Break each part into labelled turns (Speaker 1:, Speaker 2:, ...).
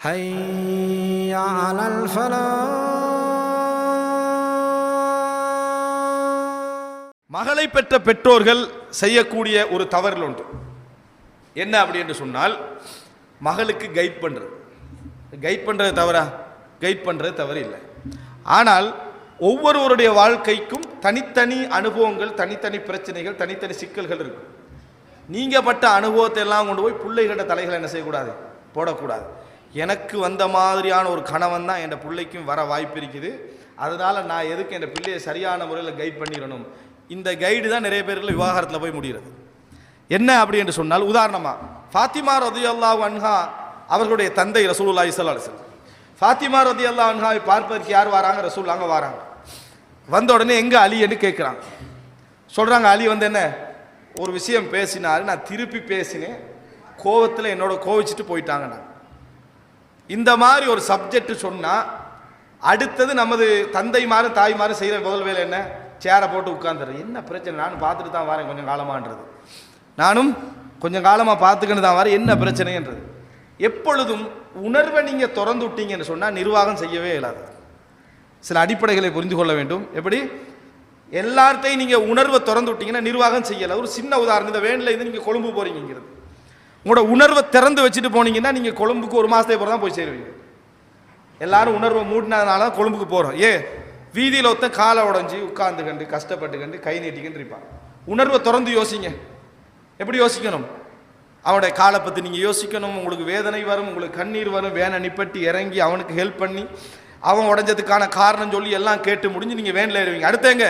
Speaker 1: حي على الفلاح
Speaker 2: மகளை பெற்ற பெற்றோர்கள் செய்யக்கூடிய ஒரு தவறில் ஒன்று என்ன அப்படி என்று சொன்னால் மகளுக்கு கைட் பண்ணுறது கைட் பண்ணுறது தவறா கைட் பண்ணுறது தவறு இல்லை ஆனால் ஒவ்வொருவருடைய வாழ்க்கைக்கும் தனித்தனி அனுபவங்கள் தனித்தனி பிரச்சனைகள் தனித்தனி சிக்கல்கள் இருக்கும் நீங்கள் பட்ட அனுபவத்தை எல்லாம் கொண்டு போய் பிள்ளைகளோட தலைகளை என்ன செய்யக்கூடாது போடக்கூடாது எனக்கு வந்த மாதிரியான ஒரு கணவன் தான் என் பிள்ளைக்கும் வர வாய்ப்பு இருக்குது. அதனால் நான் எதுக்கு என் பிள்ளையை சரியான முறையில் கைட் பண்ணிடணும். இந்த கைடு தான் நிறைய பேர்கள் விவாகரத்தில் போய் முடிகிறது. என்ன அப்படி என்று சொன்னால் உதாரணமாக ஃபாத்திமா ரதி அல்லா அன்ஹா அவர்களுடைய தந்தை ரசூலுல்லாஹி ஸல்லல்லாஹு ஃபாத்திமா ரதி அல்லாஹ் அன்ஹாவை பார்ப்பதற்கு யார் வராங்க? ரசூல் அங்கே வராங்க. வந்த உடனே எங்கே அலி என்று கேட்குறாங்க. சொல்கிறாங்க அலி வந்து என்ன? ஒரு விஷயம் பேசினாரு நான் திருப்பி பேசினேன். கோவத்தில் என்னோட கோவிச்சிட்டு போயிட்டாங்க நான். இந்த மாதிரி ஒரு சப்ஜெக்ட் சொன்னால் அடுத்தது நமது தந்தைமாரும் தாய்மாரும் செய்கிற முதல் வேலை என்ன? சேரை போட்டு உட்காந்துரு என்ன பிரச்சனை? நானும் பார்த்துட்டு தான் வரேன் கொஞ்சம் காலமான்றது. நானும் கொஞ்சம் காலமாக பார்த்துக்கிட்டு தான் வரேன். என்ன பிரச்சனைன்றது? எப்பொழுதும் உணர்வை நீங்கள் திறந்து விட்டீங்கன்னு சொன்னால் நிர்வாகம் செய்யவே இயலாது. சில அடிப்படைகளை புரிந்து கொள்ள வேண்டும். எப்படி? எல்லார்த்தையும் நீங்கள் உணர்வை திறந்து விட்டீங்கன்னா நிர்வாகம் செய்யலை. ஒரு சின்ன உதாரணம் இந்த வேனில் இருந்து நீங்கள் கொழும்பு போகிறீங்கிறது உங்களோட உணர்வை திறந்து வச்சுட்டு போனீங்கன்னா நீங்கள் கொழும்புக்கு ஒரு மாதத்துக்கு அப்புறம் தான் போய் சேருவீங்க. எல்லாரும் உணர்வை மூடினதுனால தான் கொழும்புக்கு போகிறோம் ஏ வீதியில் ஒருத்தன் காலை உடஞ்சி உட்கார்ந்து கண்டு கஷ்டப்பட்டு கண்டு கை நீட்டிக்கிட்டு இருப்பான். உணர்வை திறந்து யோசிங்க. எப்படி யோசிக்கணும்? அவனுடைய காலை பற்றி நீங்கள் யோசிக்கணும். உங்களுக்கு வேதனை வரும் உங்களுக்கு கண்ணீர் வரும் வேனை நிப்பட்டி இறங்கி அவனுக்கு ஹெல்ப் பண்ணி அவன் உடஞ்சதுக்கான காரணம் சொல்லி எல்லாம் கேட்டு முடிஞ்சு நீங்கள் வேனில் ஏறுவீங்க. அடுத்தங்க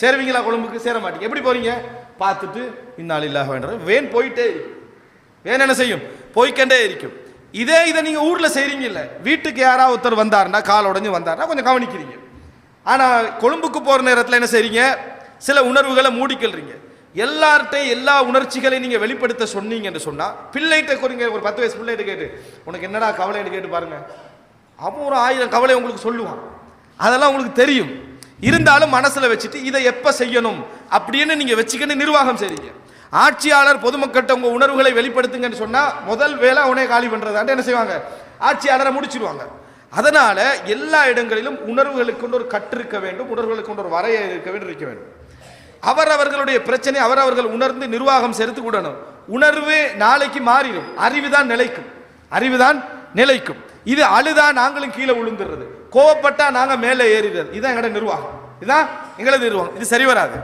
Speaker 2: சேருவீங்களா கொழும்புக்கு? சேர மாட்டீங்க. எப்படி போகிறீங்க பார்த்துட்டு இந்நாள் இல்லாக வேண்டாம் வேன் போயிட்டே இருக்கும். என்ன செய்யும்? போய்க்கண்டே இருக்கும். இதே இதை நீங்கள் ஊரில் செய்கிறீங்கல்ல வீட்டுக்கு யாராவது ஒருத்தர் வந்தாருன்னா கால் உடஞ்சி வந்தாருன்னா கொஞ்சம் கவனிக்கிறீங்க. ஆனால் கொழும்புக்கு போகிற நேரத்தில் என்ன செய்றீங்க? சில உணர்வுகளை மூடிக்கல்றீங்க எல்லார்ட்டையும் எல்லா உணர்ச்சிகளையும் நீங்கள் வெளிப்படுத்த சொன்னீங்கன்னு சொன்னால் பிள்ளைகிட்ட குறிங்க ஒரு பத்து வயசு பிள்ளைகிட்ட கேட்டு உனக்கு என்னடா கவலைன்னு கேட்டு பாருங்க. அவன் ஒரு ஆயிரம் கவலை உங்களுக்கு சொல்லுவான். அதெல்லாம் உங்களுக்கு தெரியும். இருந்தாலும் மனசில் வச்சுட்டு இதை எப்போ செய்யணும்? அப்படின்னு நீங்கள் வச்சுக்கிட்டு நிர்வாகம் செய்றீங்க. ஆட்சியாளர் பொதுமக்கள்கிட்ட உங்க உணர்வுகளை வெளிப்படுத்துங்கன்னு சொன்னா முதல் வேலை அவனே காலி பண்றதாண்டு என்ன செய்வாங்க? ஆட்சியாளரை முடிச்சிருவாங்க. அதனால எல்லா இடங்களிலும் உணர்வுகளுக்கு கொண்டு ஒரு கட்டு இருக்க வேண்டும் உணர்வுகளுக்கு கொண்டு ஒரு வரைய இருக்க வேண்டும் இருக்க வேண்டும். அவரவர்களுடைய பிரச்சனை அவரவர்கள் உணர்ந்து நிர்வாகம் செலுத்து கூடணும். உணர்வு நாளைக்கு மாறிடும். அறிவு தான் நிலைக்கும். அறிவு தான் நிலைக்கும். இது அழுதா நாங்களும் கீழே விழுந்துடுறது. கோவப்பட்டா நாங்க மேலே ஏறிடுறது. இதுதான் எங்களோட நிர்வாகம். இதுதான் எங்களது நிர்வாகம். இது சரி வராது.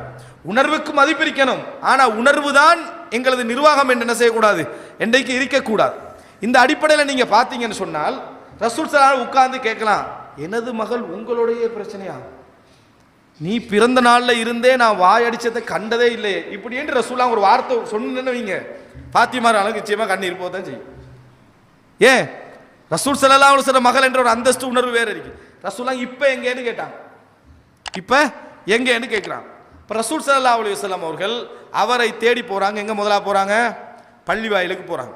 Speaker 2: உணர்வுக்கு மதிப்பிருக்கணும் ஆனால் உணர்வு தான் எங்களது நிர்வாகம் என்று என்ன செய்யக்கூடாது? என்றைக்கு இருக்கக்கூடாது. இந்த அடிப்படையில் நீங்கள் பார்த்தீங்கன்னு சொன்னால் ரசூல் சலால் உட்கார்ந்து கேட்கலாம் எனது மகள் உங்களுடைய பிரச்சனையா? நீ பிறந்த நாளில் இருந்தே நான் வாய் கண்டதே இல்லையே. இப்படி என்று ரசூலா ஒரு வார்த்தை சொன்னேன்னு வைங்க. பாத்திமார் அளவுக்கு நிச்சயமாக கண்ணீர் போதான் செய்யும். ஏன்? ரசூல் சல்லல்லாஹு ஒரு சில மகள் என்ற ஒரு அந்தஸ்து உணர்வு வேற இருக்கு. ரசூலா இப்போ எங்கேன்னு கேட்டான். இப்போ எங்கேன்னு கேட்குறான். இப்போ ரசூல் சல்லா அலி வஸ்லாம் அவர்கள் அவரை தேடி போகிறாங்க எங்கே முதலாக போகிறாங்க பள்ளி வாயிலுக்கு போகிறாங்க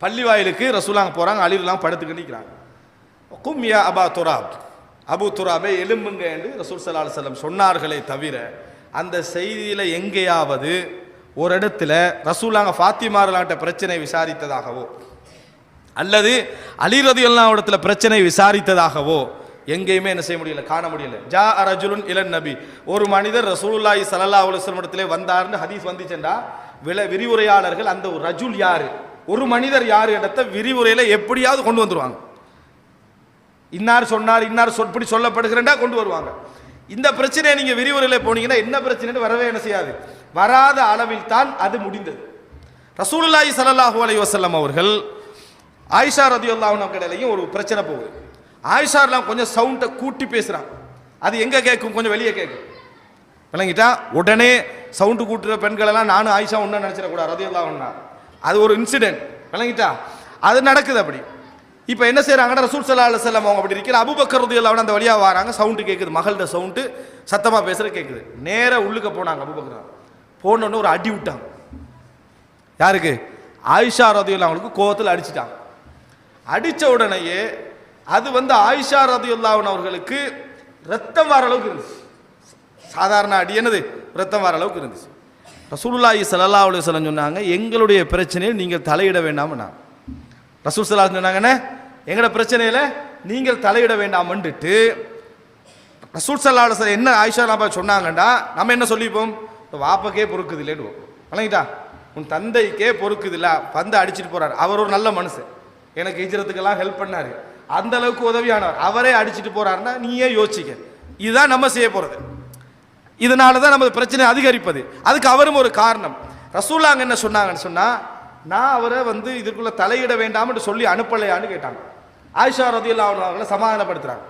Speaker 2: பள்ளி வாயிலுக்கு ரசூலாங்க போகிறாங்க அழிவுலாம் படுத்துக்கிட்டு நிற்கிறாங்க கும்யா அபா துராப். அபு துராபே எலும்புங்க என்று ரசூல் சல்லா செல்லம் சொன்னார்களே தவிர அந்த செய்தியில் எங்கேயாவது ஒரு இடத்துல ரசூலாங்க ஃபாத்திமாரலாட்ட பிரச்சனை விசாரித்ததாகவோ அல்லது அலிரதி இடத்துல பிரச்சனை விசாரித்ததாகவோ எங்கேயுமே என்ன செய்ய முடியல காண முடியல. ஜா அரஜுலுன் இளன் நபி. ஒரு மனிதர் ரசூலுல்லாய் சலல்லா அலைஹி வஸல்லம் வந்தார்னு ஹதீஸ் வந்துச்சுண்டா வில விரிவுரையாளர்கள் அந்த ரஜுல் யாரு? ஒரு மனிதர் யாரு இடத்த விரிவுரையில் எப்படியாவது கொண்டு வந்துருவாங்க. இன்னார் சொன்னார் இன்னார் சொல் இப்படி சொல்லப்படுகிறேன்டா கொண்டு வருவாங்க. இந்த பிரச்சனையை நீங்கள் விரிவுரையில் போனீங்கன்னா என்ன பிரச்சனைன்னு வரவே என்ன செய்யாது. வராத அளவில் தான் அது முடிந்தது. ரசூலுல்லாஹி ஸல்லல்லாஹு அலி வசல்லம் அவர்கள் ஆயிஷா ரதியுல்லாஹு கடையிலையும் ஒரு பிரச்சனை போகுது. ஆயிஷார்லாம் கொஞ்சம் சவுண்டை கூட்டி பேசுகிறான் அது எங்கே கேட்கும் கொஞ்சம் வெளியே கேட்கும் விளங்கிட்டா? உடனே சவுண்டு கூட்டுற பெண்களெல்லாம் நானும் ஆயிஷா ஒன்றும் நினச்சிடக்கூடாது. ரதியுல்லாஹு ஒன்றா அது ஒரு இன்சிடென்ட் விளங்கிட்டா? அது நடக்குது அப்படி. இப்போ என்ன செய்கிறாங்கன்னா ரசூல் சல்லா அலுவலம் அவங்க அப்படி இருக்கிற அபுபக்கர் ரதியுல்லாஹு அந்த வழியாக வராங்க. சவுண்டு கேட்குது மகள்கிட்ட சவுண்டு சத்தமாக பேசுகிற கேட்குது நேராக உள்ளுக்க போனாங்க அபுபக்கர். போனோன்னு ஒரு அடி விட்டாங்க. யாருக்கு? ஆயிஷா ரதியுல்லா அவங்களுக்கு கோவத்தில் அடிச்சிட்டாங்க. அடித்த உடனேயே அது வந்து ஆயிஷா ரதியுல்லாவின் அவர்களுக்கு ரத்தம் வர அளவுக்கு இருந்துச்சு. சாதாரண அடி என்னது? ரத்தம் வர அளவுக்கு இருந்துச்சு. ரசூலுல்லாஹி ஸல்லல்லாஹு அலைஹி சொன்னாங்க எங்களுடைய பிரச்சனையில் நீங்கள் தலையிட வேண்டாம்னா. ரசூல் ஸல்லல்லாஹு சொன்னாங்கண்ணே எங்களோட பிரச்சனையில் நீங்கள் தலையிட வேண்டாம்ன்றுட்டு ரசூல் சல்லா அலுவலம் என்ன ஆயிஷா நாபா சொன்னாங்கண்டா நம்ம என்ன சொல்லிப்போம்? வாப்பக்கே பொறுக்குது இல்லைன்னு வழங்கிட்டா உன் தந்தைக்கே பொறுக்குது இல்லை பந்தை அடிச்சிட்டு போறாரு. அவர் ஒரு நல்ல மனுஷன். எனக்கு இஜரத்துக்கெல்லாம் ஹெல்ப் பண்ணார். அந்த அளவுக்கு உதவியானவர். அவரே அடிச்சிட்டு போறாருன்னா நீயே யோசிக்க. இதுதான் நம்ம செய்ய போறது. இதனால தான் நமது பிரச்சனை அதிகரிப்பது. அதுக்கு அவரும் ஒரு காரணம். ரசூலாங்க என்ன சொன்னாங்கன்னு சொன்னா நான் அவரை வந்து இதுக்குள்ள தலையிட வேண்டாம்னு சொல்லி அனுப்பலையான்னு கேட்டாங்க. ஆயிஷா ரதியுல்லா அவர்களை சமாதானப்படுத்துறாங்க.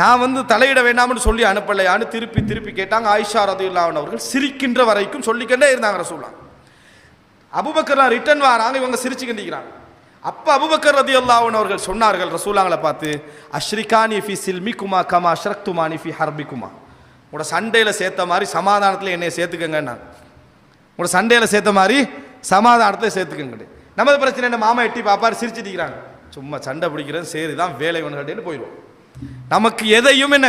Speaker 2: நான் வந்து தலையிட வேண்டாம்னு சொல்லி அனுப்பலையான்னு திருப்பி திருப்பி கேட்டாங்க. ஆயிஷா ரதியுல்லா அவர்கள் சிரிக்கின்ற வரைக்கும் சொல்லிக்கிட்டே இருந்தாங்க ரசூலா அபுபக்கர்லாம் ரிட்டர்ன் வராங்க. இவங்க சிரிச்சு கண்டிக்கிறாங்க. அப்போ அபுபக்கர் ரதி அவர்கள் சொன்னார்கள் ரசூலாங்களை பார்த்து அஷ்ரிகானி ஃபி சில்மிக்குமா கமா அஷ்ரக்துமானி ஃபி ஹர்பிக்குமா உங்களோட சண்டையில் சேர்த்த மாதிரி சமாதானத்தில் என்னைய சேர்த்துக்கங்க நான் உங்களோட சண்டையில் சேர்த்த மாதிரி சமாதானத்தை சேர்த்துக்கங்க நமது பிரச்சனை என்ன? மாமா எட்டி பாப்பாரு சிரிச்சிட்டிக்கிறாங்க சும்மா சண்டை பிடிக்கிறது சரி தான் வேலை ஒன்று போயிடுவோம். நமக்கு எதையும் என்ன?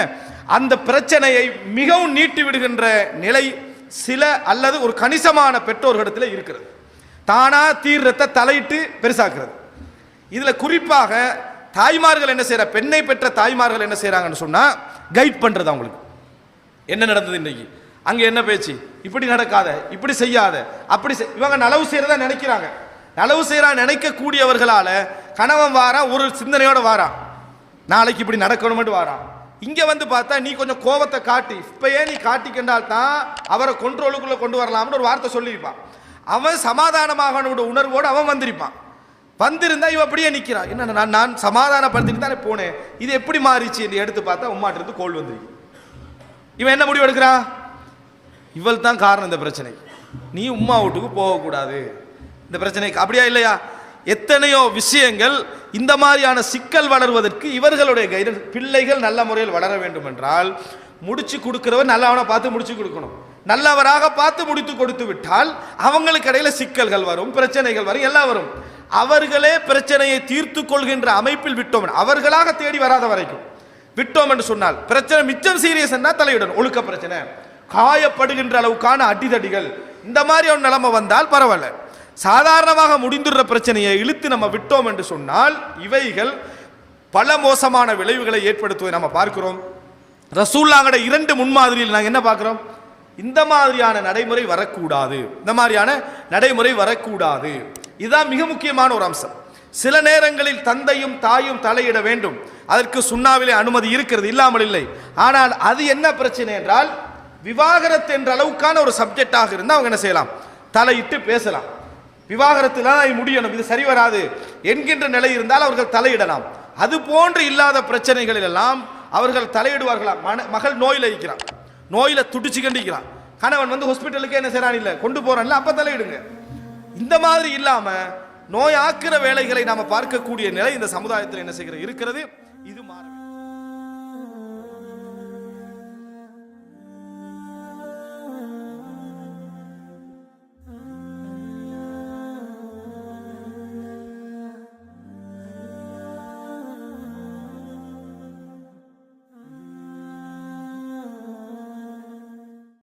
Speaker 2: அந்த பிரச்சனையை மிகவும் நீட்டி விடுகின்ற நிலை சில அல்லது ஒரு கணிசமான பெற்றோர்களிடத்தில் இருக்கிறது. தானா தீர்றத்தை தலையிட்டு பெருசாக்குறது. இதில் குறிப்பாக தாய்மார்கள் என்ன செய்கிற பெண்ணை பெற்ற தாய்மார்கள் என்ன செய்கிறாங்கன்னு சொன்னால் கைட் பண்ணுறது அவங்களுக்கு. என்ன நடந்தது இன்றைக்கி அங்கே என்ன பேச்சு? இப்படி நடக்காத இப்படி செய்யாத அப்படி செய்- இவங்க நலவு செய்கிறதா நினைக்கிறாங்க. நலவு செய்கிறா நினைக்கக்கூடியவர்களால் கணவன் வாரான் ஒரு சிந்தனையோடு வாரான் நாளைக்கு இப்படி நடக்கணும்னு வாரான் இங்கே வந்து பார்த்தா நீ கொஞ்சம் கோபத்தை காட்டி. இப்பயே நீ காட்டிக்கின்றால் தான் அவரை கொண்ட்ரோலுக்குள்ளே கொண்டு வரலாம்னு ஒரு வார்த்தை சொல்லியிருப்பான். அவன் சமாதானமாக உணர்வோடு அவன் வந்திருப்பான். வந்திருந்தா இவ அப்படியே நிற்கிறா என்ன நான் நான் சமாதானப்படுத்திட்டு தானே போனேன். இது எப்படி மாறிச்சு என்று எடுத்து பார்த்தா உமாட்டிருந்து கோல் வந்திருக்கு. இவன் என்ன முடிவு எடுக்கிறான்? இவள் தான் காரணம் இந்த பிரச்சனை. நீ உம்மா வீட்டுக்கு போகக்கூடாது. இந்த பிரச்சனைக்கு அப்படியா இல்லையா? எத்தனையோ விஷயங்கள் இந்த மாதிரியான சிக்கல் வளர்வதற்கு இவர்களுடைய கைடன்ஸ் பிள்ளைகள் நல்ல முறையில் வளர வேண்டும் என்றால் முடிச்சு கொடுக்கிறவர் நல்லவனை பார்த்து முடிச்சு கொடுக்கணும். நல்லவராக பார்த்து முடித்து கொடுத்து விட்டால் அவங்களுக்கு இடையில சிக்கல்கள் வரும் பிரச்சனைகள் வரும் எல்லாம் வரும். அவர்களே பிரச்சனையை தீர்த்து கொள்கின்ற அமைப்பில் விட்டோம். அவர்களாக தேடி வராத வரைக்கும் விட்டோம் என்று சொன்னால் பிரச்சனை மிச்சம் சீரியஸ் என்ன தலையிடணும். ஒழுக்க பிரச்சனை. காயப்படுகின்ற அளவுக்கான அடிதடிகள். இந்த மாதிரி ஒரு நிலைமை வந்தால் பரவாயில்ல. சாதாரணமாக முடிந்துடுற பிரச்சனையை இழுத்து நம்ம விட்டோம் என்று சொன்னால் இவைகள் பல மோசமான விளைவுகளை ஏற்படுத்துவதை நம்ம பார்க்கிறோம். ரசூல்லாங்கட இரண்டு முன்மாதிரியில் நாங்கள் என்ன பார்க்குறோம்? இந்த மாதிரியான நடைமுறை வரக்கூடாது. இந்த மாதிரியான நடைமுறை வரக்கூடாது. இதுதான் மிக முக்கியமான ஒரு அம்சம். சில நேரங்களில் தந்தையும் தாயும் தலையிட வேண்டும். அதற்கு சுண்ணாவிலே அனுமதி இருக்கிறது இல்லாமல் இல்லை. ஆனால் அது என்ன பிரச்சனை என்றால் விவாகரத்து என்ற அளவுக்கான ஒரு சப்ஜெக்டாக இருந்தால் அவங்க என்ன செய்யலாம்? தலையிட்டு பேசலாம். விவாகரத்து தான் முடியணும் இது சரி வராது என்கின்ற நிலை இருந்தால் அவர்கள் தலையிடலாம். அது போன்று இல்லாத பிரச்சனைகளில் எல்லாம் அவர்கள் தலையிடுவார்களாம் மன மகள் நோயில் இருக்கிறான். நோயில் துடிச்சு கண்டிக்கிறான். கணவன் வந்து ஹாஸ்பிட்டலுக்கு என்ன செய்யறான் இல்லை கொண்டு போறான்ல அப்போ தலையிடுங்க. இந்த மாதிரி இல்லாமல் நோயாக்குற வேலைகளை நாம பார்க்கக்கூடிய நிலை இந்த சமுதாயத்தில் என்ன செய்கிற இருக்கிறது.